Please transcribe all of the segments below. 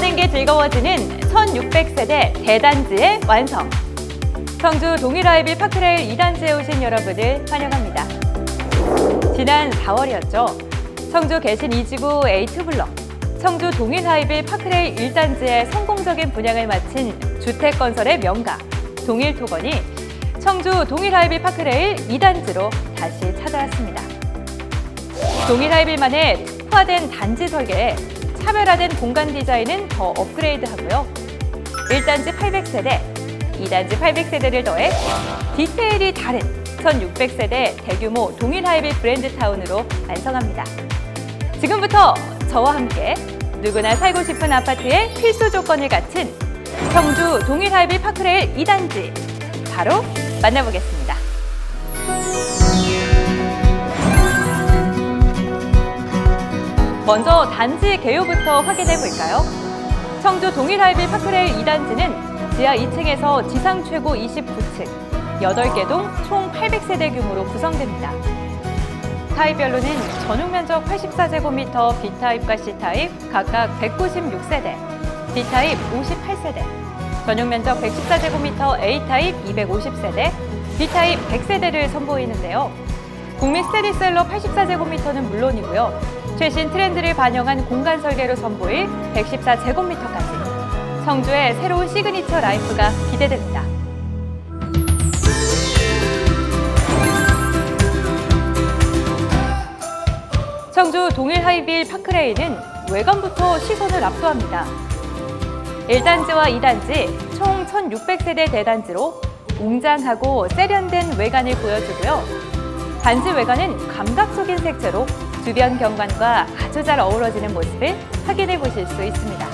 사는 게 즐거워지는 1600세대 대단지의 완성. 청주 동일하이빌 파크레일 2단지에 오신 여러분을 환영합니다. 지난 4월이었죠. 청주 개신 2지구 A2블럭, 청주 동일하이빌 파크레일 1단지의 성공적인 분양을 마친 주택 건설의 명가, 동일토건이 청주 동일하이빌 파크레일 2단지로 다시 찾아왔습니다. 동일하이빌만의 특화된 단지 설계에 차별화된 공간 디자인은 더 업그레이드하고요. 1단지 800세대, 2단지 800세대를 더해 디테일이 다른 1600세대 대규모 동일 하이빌 브랜드 타운으로 완성합니다. 지금부터 저와 함께 누구나 살고 싶은 아파트의 필수 조건을 갖춘 청주 동일 하이빌 파크레일 2단지 바로 만나보겠습니다. 먼저 단지 개요부터 확인해 볼까요? 청주 동일하이빌 파크레일 2단지는 지하 2층에서 지상 최고 29층, 8개 동 총 800세대 규모로 구성됩니다. 타입별로는 전용 면적 84제곱미터 B타입과 C타입 각각 196세대, D타입 58세대, 전용 면적 114제곱미터 A타입 250세대, B타입 100세대를 선보이는데요. 국민 스테디셀러 84제곱미터는 물론이고요. 최신 트렌드를 반영한 공간 설계로 선보일 114제곱미터까지 청주의 새로운 시그니처 라이프가 기대됩니다. 청주 동일 하이빌 파크레이는 외관부터 시선을 압도합니다. 1단지와 2단지 총 1600세대 대단지로 웅장하고 세련된 외관을 보여주고요. 단지 외관은 감각적인 색채로 주변 경관과 아주 잘 어우러지는 모습을 확인해 보실 수 있습니다.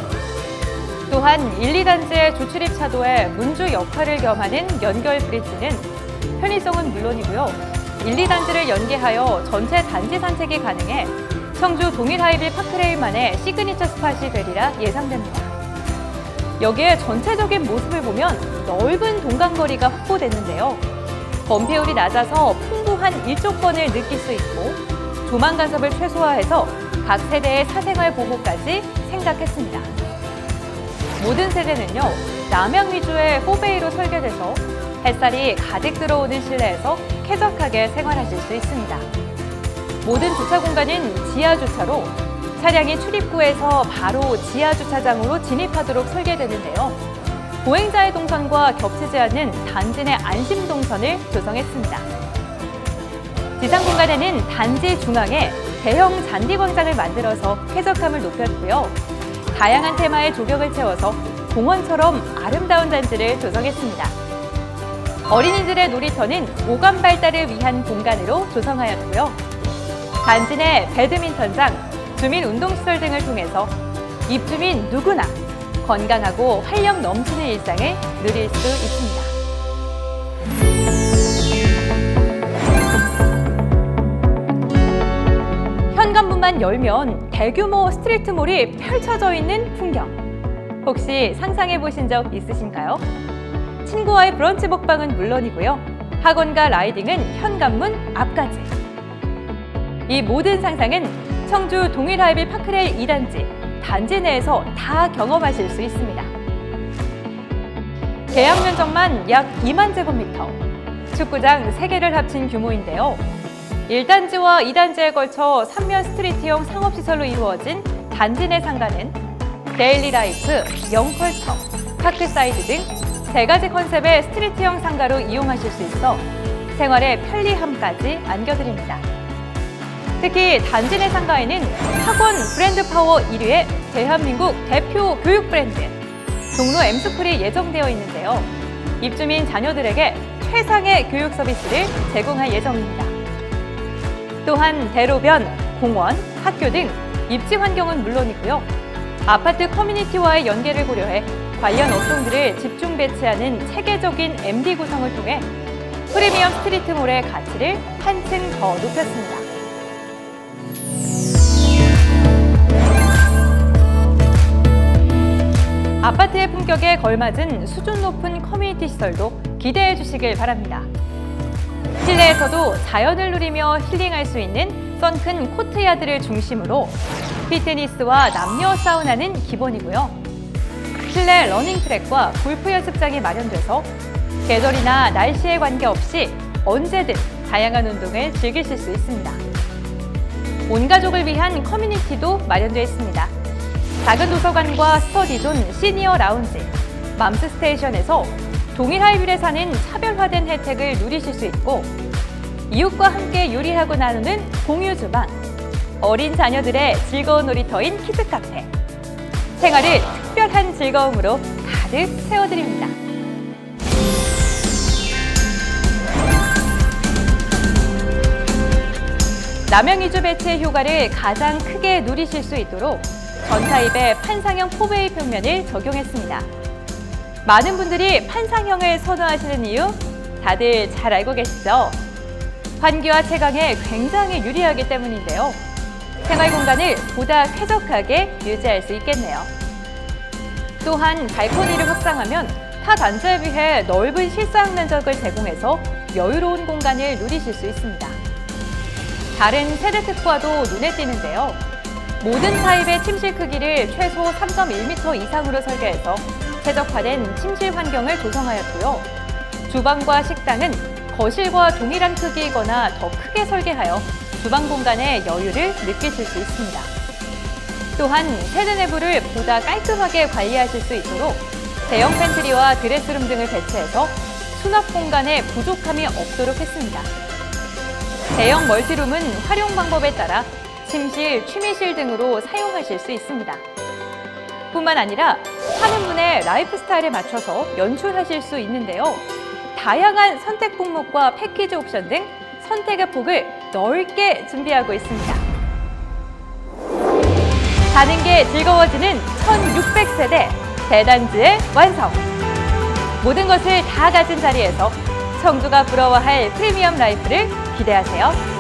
또한 1, 2단지의 주출입 차도에 문주 역할을 겸하는 연결 브릿지는 편의성은 물론이고요. 1, 2단지를 연계하여 전체 단지 산책이 가능해 청주 동일 하이빌 파크레일만의 시그니처 스팟이 되리라 예상됩니다. 여기에 전체적인 모습을 보면 넓은 동간거리가 확보됐는데요. 범폐율이 낮아서 풍부한 일조권을 느낄 수 있고 조망 간섭을 최소화해서 각 세대의 사생활 보호까지 생각했습니다. 모든 세대는요, 남향 위주의 포베이로 설계돼서 햇살이 가득 들어오는 실내에서 쾌적하게 생활하실 수 있습니다. 모든 주차 공간은 지하 주차로 차량이 출입구에서 바로 지하 주차장으로 진입하도록 설계되는데요. 보행자의 동선과 겹치지 않는 단지 내 안심 동선을 조성했습니다. 지상 공간에는 단지 중앙에 대형 잔디 광장을 만들어서 쾌적함을 높였고요. 다양한 테마의 조경을 채워서 공원처럼 아름다운 단지를 조성했습니다. 어린이들의 놀이터는 오감 발달을 위한 공간으로 조성하였고요. 단지 내 배드민턴장, 주민 운동시설 등을 통해서 입주민 누구나 건강하고 활력 넘치는 일상을 누릴 수 있습니다. 문만 열면 대규모 스트리트몰이 펼쳐져 있는 풍경. 혹시 상상해 보신 적 있으신가요? 친구와의 브런치 먹방은 물론이고요. 학원과 라이딩은 현관문 앞까지. 이 모든 상상은 청주 동일하이빌 파크레일 2단지 단지 내에서 다 경험하실 수 있습니다. 계약 면적만 약 2만 제곱미터, 축구장 3개를 합친 규모인데요. 1단지와 2단지에 걸쳐 3면 스트리트형 상업시설로 이루어진 단지 내 상가는 데일리 라이프, 영컬처, 파크사이드 등 세 가지 컨셉의 스트리트형 상가로 이용하실 수 있어 생활의 편리함까지 안겨드립니다. 특히 단지 내 상가에는 학원 브랜드 파워 1위의 대한민국 대표 교육 브랜드 종로 엠스쿨이 예정되어 있는데요. 입주민 자녀들에게 최상의 교육 서비스를 제공할 예정입니다. 또한 대로변, 공원, 학교 등 입지 환경은 물론이고요. 아파트 커뮤니티와의 연계를 고려해 관련 업종들을 집중 배치하는 체계적인 MD 구성을 통해 프리미엄 스트리트몰의 가치를 한층 더 높였습니다. 아파트의 품격에 걸맞은 수준 높은 커뮤니티 시설도 기대해 주시길 바랍니다. 실내에서도 자연을 누리며 힐링할 수 있는 썬큰 코트야드를 중심으로 피트니스와 남녀 사우나는 기본이고요. 실내 러닝 트랙과 골프 연습장이 마련돼서 계절이나 날씨에 관계없이 언제든 다양한 운동을 즐기실 수 있습니다. 온 가족을 위한 커뮤니티도 마련되어 있습니다. 작은 도서관과 스터디존 시니어 라운지, 맘스 스테이션에서 동일 하이빌에 사는 차별화된 혜택을 누리실 수 있고 이웃과 함께 요리하고 나누는 공유 주방, 어린 자녀들의 즐거운 놀이터인 키즈 카페, 생활을 특별한 즐거움으로 가득 채워드립니다. 남양 이주 배치의 효과를 가장 크게 누리실 수 있도록 전 타입의 판상형 포베이 평면을 적용했습니다. 많은 분들이 판상형을 선호하시는 이유 다들 잘 알고 계시죠? 환기와 채광에 굉장히 유리하기 때문인데요. 생활 공간을 보다 쾌적하게 유지할 수 있겠네요. 또한 발코니를 확장하면 타 단지에 비해 넓은 실사용 면적을 제공해서 여유로운 공간을 누리실 수 있습니다. 다른 세대 특과도 눈에 띄는데요. 모든 타입의 침실 크기를 최소 3.1m 이상으로 설계해서 최적화된 침실 환경을 조성하였고요. 주방과 식당은 거실과 동일한 크기이거나 더 크게 설계하여 주방 공간의 여유를 느끼실 수 있습니다. 또한 세대 내부를 보다 깔끔하게 관리하실 수 있도록 대형 팬트리와 드레스룸 등을 배치해서 수납 공간에 부족함이 없도록 했습니다. 대형 멀티룸은 활용 방법에 따라 침실, 취미실 등으로 사용하실 수 있습니다. 뿐만 아니라 사는 분의 라이프 스타일에 맞춰서 연출하실 수 있는데요. 다양한 선택 품목과 패키지 옵션 등 선택의 폭을 넓게 준비하고 있습니다. 사는 게 즐거워지는 1600세대 대단지의 완성! 모든 것을 다 가진 자리에서 청주가 부러워할 프리미엄 라이프를 기대하세요.